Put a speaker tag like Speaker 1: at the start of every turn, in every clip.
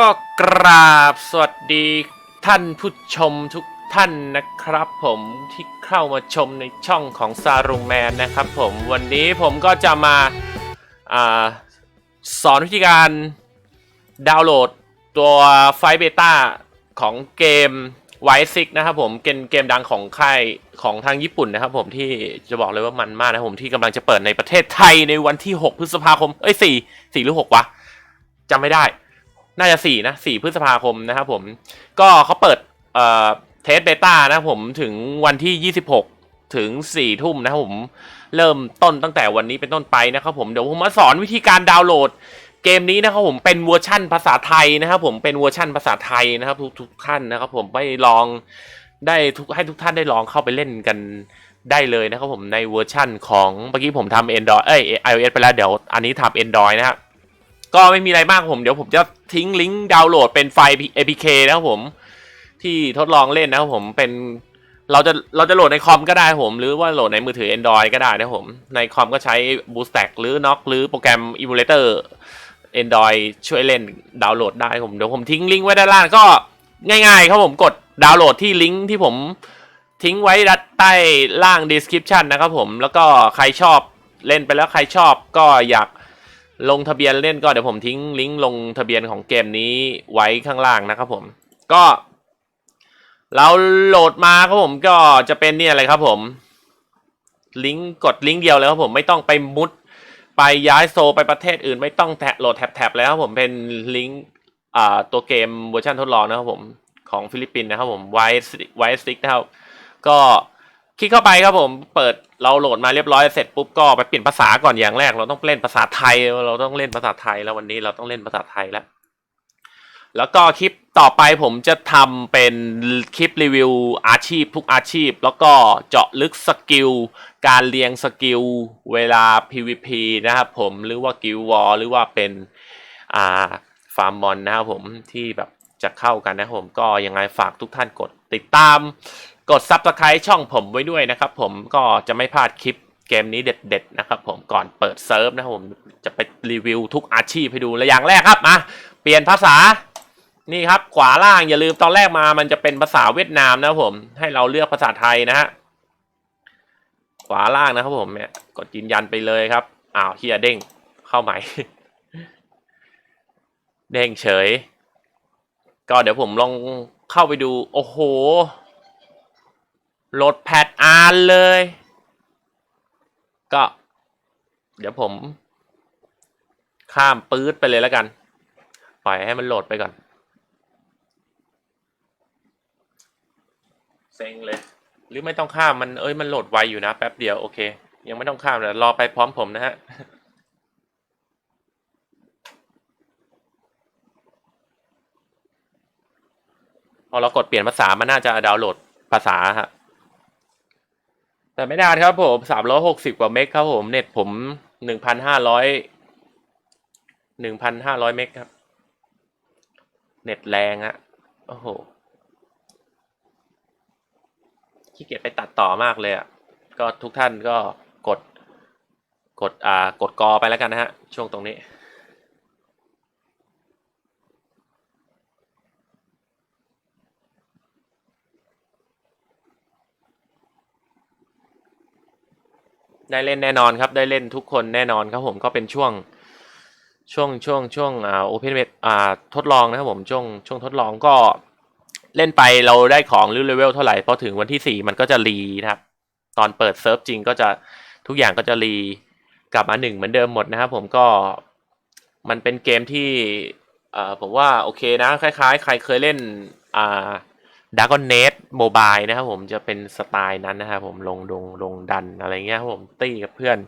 Speaker 1: ก็กราบสวัสดีท่านผู้ชมทุกท่านนะครับผมที่เข้ามาชมในช่องของซารุงแมนนะครับผมวันนี้ผมก็จะมาอาสอนวิธีการดาวน์โหลดตัวไฟเบต้าของเกมไวซิกนะครับผมเกมเกมดังของค่ายของทางญี่ปุ่นนะครับผมที่จะบอกเลยว่ามันมากนะครับผมที่กำลังจะเปิดในประเทศไทยในวันที่ 6 พฤษภาคม เอ้ย 4 4 หรือ 6 วะจำไม่ได้ น่าจะ4นะ4พฤษภาคมนะครับผม ก็เขาเปิดเอ่อเทสเบต้านะครับผมถึงวันที่ 26 ถึง 4 ทุ่มนะครับผม เริ่มต้นตั้งแต่วันนี้เป็นต้นไปนะครับผมเดี๋ยวผมมาสอนวิธีการดาวน์โหลดเกมนี้นะครับผมเป็นเวอร์ชั่นภาษาไทยนะครับผมเป็นเวอร์ชั่นภาษาไทยนะครับ ทุกทุกท่านนะครับ ผมไปลองได้ทุกให้ทุกท่านได้ลองเข้าไปเล่นกันได้เลยนะครับผมในเวอร์ชั่นของเมื่อกี้ผมทำ Android เอ้ย iOS ไปแล้วเดี๋ยวอันนี้ทำ Android นะครับ ก็ไม่มีอะไรมากผม เดี๋ยวผมจะทิ้งลิงก์ดาวน์โหลดเป็นไฟล์ APK นะครับผม ที่ทดลองเล่นนะครับผมเป็นเราจะเราจะโหลดในคอมก็ได้ผม หรือว่าโหลดในมือถือ Android ก็ได้นะครับผม ในคอมก็ใช้ Bootstack หรือ Knock หรือโปรแกรม Emulator Android ช่วยเล่นดาวน์โหลดได้ผมเดี๋ยวผมทิ้งลิงก์ไว้ด้านล่างก็ง่ายๆครับผมกดดาวน์โหลดที่ลิงก์ที่ผมทิ้งไว้ดใต้ล่าง description นะครับผม แล้วก็ใครชอบเล่นไปแล้วใครชอบก็อยาก ลงทะเบียนเล่นก็เดี๋ยวผมทิ้งลิงก์ลงทะเบียนของเกมนี้ไว้ข้างล่างนะครับผม ก็ เราโหลดมาครับผมก็จะเป็นเนี่ยอะไรครับผม ลิงก์กดลิงก์เดียวเลยครับผมไม่ต้องไปมุด ไปย้ายโซไปประเทศอื่น ไม่ต้องแทะโหลดแท็บๆแล้วครับผมเป็นลิงก์อ่าตัวเกมเวอร์ชันทดลองนะครับผมของฟิลิปปินส์นะครับผมไวไวสติกนะครับก็ คลิกเข้าไปครับผมเปิดเราโหลดมาเรียบร้อยเสร็จปุ๊บก็ไปเปลี่ยนภาษาก่อนอย่างแรก เราต้องเล่นภาษาไทย เราต้องเล่นภาษาไทยแล้ววันนี้เราต้องเล่นภาษาไทยแล้วแล้วก็คลิปต่อไปผมจะทำเป็นคลิปรีวิวอาชีพทุกอาชีพ แล้วก็เจาะลึกสกิลการเรียงสกิลเวลา PVP นะครับผมหรือว่ากิลวอหรือว่าเป็นอ่าฟาร์มมอนนะครับผมที่แบบจะเข้ากันนะครับผมก็ยังไงฝากทุกท่านกดติดตาม กด Subscribe ช่องผมไว้ด้วยนะครับผมก็จะไม่พลาดคลิปเกมนี้เด็ดๆนะครับผมก่อนเปิดเซิร์ฟนะครับผมจะไปรีวิวทุกอาชีพให้ดูและอย่างแรกครับมาเปลี่ยนภาษานี่ครับขวาล่างอย่าลืมตอนแรกมามันจะเป็นภาษาเวียดนามนะครับผมให้เราเลือกภาษาไทยนะฮะขวาล่างนะครับผมเนี่ยกดยืนยันไปเลยครับอ้าวเฮียเด้งเข้าใหม่เด้งเฉย ก็เดี๋ยวผมลองเข้าไปดู โอ้โห โหลดแพดอ่านเลย ก็ เดี๋ยวผม ข้ามปื๊ดไปเลยแล้วกัน ปล่อยให้มันโหลดไปก่อน เซ็งเลย หรือไม่ต้องข้ามมันเอ้ยมันโหลดไวอยู่นะ แป๊บเดียวโอเค ยังไม่ต้องข้ามเลยรอไปพร้อมผมนะฮะพอเรากดเปลี่ยนภาษามันน่าจะดาวน์โหลดภาษาฮะ แต่ไม่นานครับผมสามร้อยหกสิบกว่าเมกครับผมเน็ตผมหนึ่งพันห้าร้อยหนึ่งพันห้าร้อยเมกครับ เน็ตแรงอะโอ้โหขี้เกียจไปตัดต่อมากเลยอะก็ทุกท่านก็กดกดอ่ากดกอไปแล้วกันนะฮะ ช่วงตรงนี้ ได้เล่นแน่นอนครับ ได้เล่นทุกคนแน่นอนครับผมก็เป็นช่วงช่วงช่วงช่วงอ่าโอเพนเอ่าทดลองนะครับผมช่วงช่วงทดลองก็เล่นไปเราได้ของหรือเลเวลเท่าไหร่พอถึงวันที่สี่มันก็จะรีนะครับ ตอนเปิดเซิร์ฟจริงก็จะทุกอย่างก็จะรีกลับมาหนึ่งเหมือนเดิมหมดนะครับผมก็มันเป็นเกมที่อ่อผมว่าโอเคนะคล้าย ๆ ใครเคยเล่นอ่า ดากอนเนตโมบายนะครับผมจะเป็นสไตล์นั้นนะครับผมลงดงลงดันอะไรเงี้ยครับผมตีกับเพื่อน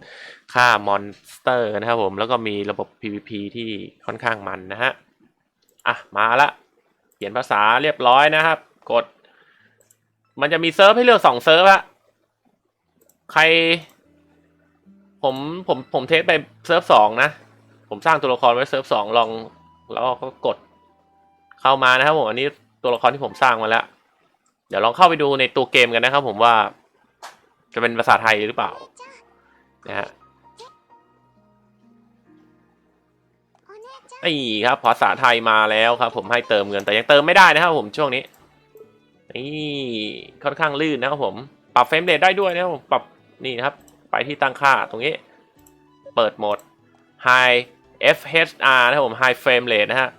Speaker 1: ฆ่ามอนสเตอร์นะครับผมแล้วก็มีระบบ PVP ที่ค่อนข้างมันนะฮะอะมาละเปลี่ยนภาษาเรียบร้อยนะครับ กด มันจะมีเซิร์ฟให้เลือกสองเซิร์ฟอะใคร ผมผมผมเทสไปเซิร์ฟสองนะ ผมสร้างตัวละครไว้เซิร์ฟสองลอง แล้วก็กดเข้ามานะครับผมอันนี้ตัวละครที่ผมสร้างมาแล้ว เดี๋ยวลองเข้าไปดูในตัวเกมกันนะครับผมว่า จะเป็นภาษาไทยหรือเปล่านะฮะนี่ครับภาษาไทยมาแล้วครับ ผมให้เติมเงินแต่ยังเติมไม่ได้นะครับผมช่วงนี้นี่ค่อนข้างลื่นนะครับผมปรับเฟรมเรทได้ด้วยนะครับผมปรับนี่นะครับ ไปที่ตั้งค่าตรงนี้ เปิดโหมด High FHR นะครับผม High Frame Rate นะฮะ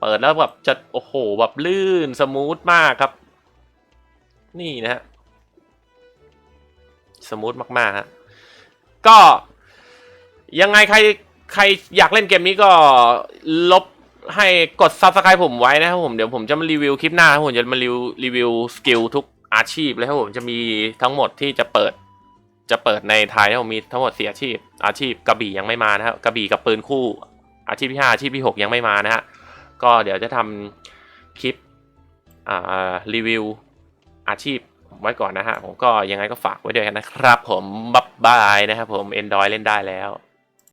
Speaker 1: เปิดแล้วแบบจะโอ้โหแบบลื่นสมูทมากครับ นี่นะฮะสมูทมากๆฮะก็ยังไงใครใครอยากเล่นเกมนี้ก็ลบให้กด Subscribe ผมไว้นะครับผมเดี๋ยวผมจะมารีวิวคลิปหน้าครับผมจะมารีวิวรีวิวสกิลทุกอาชีพเลยครับผมจะมีทั้งหมดที่จะเปิดจะเปิดในไทยนะครับผมมีทั้งหมดสี่อาชีพ อาชีพกระบี่ยังไม่มานะครับกระบี่กับปืนคู่ อาชีพที่ห้าอาชีพที่หกยังไม่มานะฮะก็เดี๋ยวจะทำคลิปอ่ารีวิว อาชีพไว้ก่อนนะฮะ ผมก็ยังไงก็ฝากไว้ด้วยนะครับผมบ๊ายบายนะครับผมเอนดอยเล่นได้แล้ว